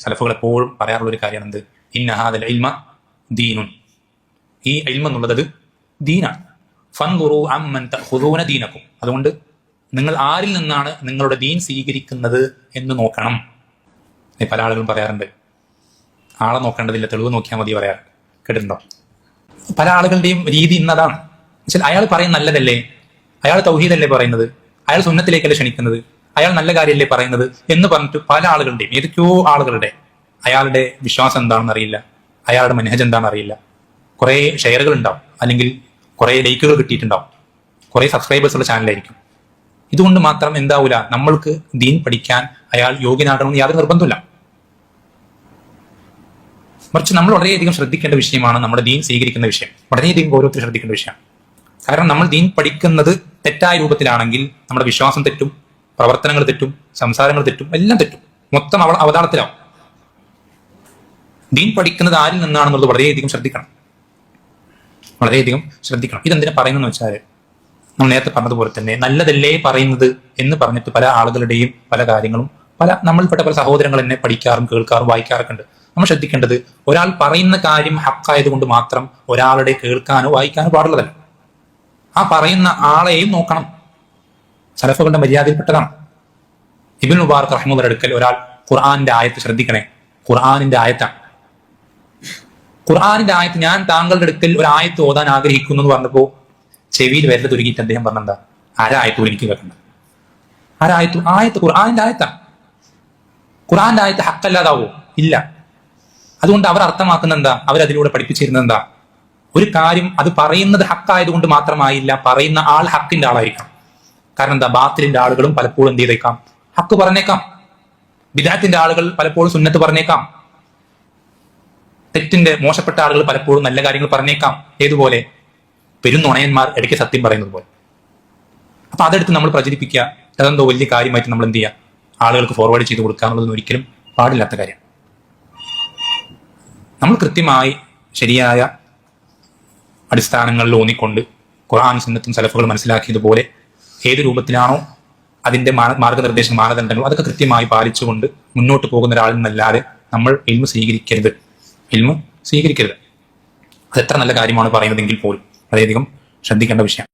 സലഫുകൾ എപ്പോഴും പറയാറുള്ള ഒരു കാര്യമാണ് എന്ത് ഇന്നഹാദൽ ഇൽമ ദീനുൻ. ഈ ഇൽമ എന്നുള്ളത് ദീനാണ്. ഫൻദുറു അമ്മൻ തഖുദൂന ദീനക്കും. അതുകൊണ്ട് നിങ്ങൾ ആരിൽ നിന്നാണ് നിങ്ങളുടെ ദീൻ സ്വീകരിക്കുന്നത് എന്ന് നോക്കണം. പല ആളുകളും പറയാറുണ്ട് ആളെ നോക്കേണ്ടതില്ല തെളിവ് നോക്കിയാൽ മതി പറയാ കേട്ടിട്ടുണ്ടോ? പല ആളുകളുടെയും രീതി ഇന്നതാണ്. അയാൾ പറയുന്ന നല്ലതല്ലേ? അയാൾ തൗഹീദല്ലേ പറയുന്നത്? അയാൾ സുന്നത്തിലേക്കല്ലേ ക്ഷണിക്കുന്നത്? അയാൾ നല്ല കാര്യമല്ലേ പറയുന്നത് എന്ന് പറഞ്ഞിട്ട് പല ആളുകളുടെയും ഏതൊക്കെയോ ആളുകളുടെ അയാളുടെ വിശ്വാസം എന്താണെന്ന് അറിയില്ല അയാളുടെ മനഹജ് എന്താണെന്ന് അറിയില്ല. കുറെ ഷെയറുകൾ ഉണ്ടാവും അല്ലെങ്കിൽ കുറെ ലൈക്കുകൾ കിട്ടിയിട്ടുണ്ടാവും. കുറെ സബ്സ്ക്രൈബേഴ്സ് ഉള്ള ചാനലായിരിക്കും ഇതുകൊണ്ട് മാത്രം എന്താവില്ല നമ്മൾക്ക് ദീൻ പഠിക്കാൻ അയാൾ യോഗ്യനാകണമെന്ന് യാതൊരു നിർബന്ധമില്ല മറിച്ച് നമ്മൾ വളരെയധികം ശ്രദ്ധിക്കേണ്ട വിഷയമാണ് നമ്മുടെ ദീൻ സ്വീകരിക്കുന്ന വിഷയം. വളരെയധികം ഗൗരവത്തിൽ ശ്രദ്ധിക്കേണ്ട വിഷയമാണ് കാരണം നമ്മൾ ദീൻ പഠിക്കുന്നത് തെറ്റായ രൂപത്തിലാണെങ്കിൽ നമ്മുടെ വിശ്വാസം തെറ്റും പ്രവർത്തനങ്ങൾ തെറ്റും സംസാരങ്ങൾ തെറ്റും എല്ലാം തെറ്റും. മൊത്തം അവ അവതാളത്തിലാവും. ദീൻ പഠിക്കുന്നത് ആരിൽ നിന്നാണെന്നുള്ളത് വളരെയധികം ശ്രദ്ധിക്കണം. വളരെയധികം ശ്രദ്ധിക്കണം. ഇതെന്തിനാ പറയുന്നതെന്ന് വെച്ചാൽ നമ്മൾ നേരത്തെ പറഞ്ഞതുപോലെ തന്നെ നല്ലതല്ലേ പറയുന്നത് എന്ന് പറഞ്ഞിട്ട് പല ആളുകളുടെയും പല കാര്യങ്ങളും പല നമ്മൾപ്പെട്ട പല സഹോദരങ്ങൾ എന്നെ പഠിക്കാറും കേൾക്കാറും വായിക്കാറൊക്കെ ഉണ്ട്. നമ്മൾ ശ്രദ്ധിക്കേണ്ടത് ഒരാൾ പറയുന്ന കാര്യം ഹക്കായതുകൊണ്ട് മാത്രം ഒരാളുടെ കേൾക്കാനോ വായിക്കാനോ പാടുള്ളതല്ല. ആ പറയുന്ന ആളെയും നോക്കണം. സലഫുകളുടെ മര്യാദയിൽപ്പെട്ടതാണ്. ഇബിൻ മുബാർക്ക് റഹ്മുദർ എടുക്കൽ ഒരാൾ ഖുർആാനിന്റെ ആയത്ത് ശ്രദ്ധിക്കണേ. ഖുർആാനിന്റെ ആയത്താണ്. ഖുർആാനിന്റെ ആയത്ത് ഞാൻ താങ്കളുടെ അടുക്കൽ ഒരു ആയത്ത് ഓതാൻ ആഗ്രഹിക്കുന്നു എന്ന് പറഞ്ഞപ്പോ ചെവിയിൽ വരൽ തുരുങ്ങിയിട്ട് അദ്ദേഹം പറഞ്ഞെന്താ? ആരായത്ത് എനിക്ക് കേൾക്കണ്ട. ആരായത്തു ആയത്ത് ഖുർആാനിന്റെ ആയത്താണ്. ഖുർആാന്റെ ആയത്ത് ഹക്കല്ലാതാവോ? ഇല്ല. അതുകൊണ്ട് അവർ അർത്ഥമാക്കുന്ന എന്താ? അവരതിലൂടെ പഠിപ്പിച്ചിരുന്നത് എന്താ? ഒരു കാര്യം അത് പറയുന്നത് ഹക്കായതുകൊണ്ട് മാത്രമായില്ല പറയുന്ന ആൾ ഹക്കിന്റെ ആളായിരിക്കണം. കാരണം എന്താ? ബാത്തിലിന്റെ ആളുകളും പലപ്പോഴും എന്ത് ചെയ്തേക്കാം? ഹക്ക് പറഞ്ഞേക്കാം. ബിദാത്തിന്റെ ആളുകൾ പലപ്പോഴും സുന്നത്ത് പറഞ്ഞേക്കാം. തെറ്റിന്റെ മോശപ്പെട്ട ആളുകൾ പലപ്പോഴും നല്ല കാര്യങ്ങൾ പറഞ്ഞേക്കാം. ഏതുപോലെ? പെരുന്നുണയന്മാർ ഇടയ്ക്ക് സത്യം പറയുന്നത് പോലെ. അപ്പൊ അതെടുത്ത് നമ്മൾ പ്രചരിപ്പിക്കുക. അതെന്തോ വലിയ കാര്യമായിട്ട് നമ്മൾ എന്ത് ചെയ്യുക? ആളുകൾക്ക് ഫോർവേഡ് ചെയ്ത് കൊടുക്കുക എന്നുള്ളതൊന്നും ഒരിക്കലും പാടില്ലാത്ത കാര്യം. നമ്മൾ കൃത്യമായി ശരിയായ അടിസ്ഥാനങ്ങളിൽ ഊന്നിക്കൊണ്ട് ഖുർആൻ സുന്നത്തും സലഫുകൾ മനസ്സിലാക്കിയതുപോലെ ഏത് രൂപത്തിലാണോ അതിന്റെ മാർഗനിർദ്ദേശ മാനദണ്ഡങ്ങൾ അതൊക്കെ കൃത്യമായി പാലിച്ചുകൊണ്ട് മുന്നോട്ട് പോകുന്ന ഒരാൾ നിന്നല്ലാതെ നമ്മൾ ഇൽമ സ്വീകരിക്കരുത്. ഇൽമ സ്വീകരിക്കരുത്. അത് എത്ര നല്ല കാര്യമാണ് പറയുന്നതെങ്കിൽ പോലും. വളരെയധികം ശ്രദ്ധിക്കേണ്ട വിഷയം.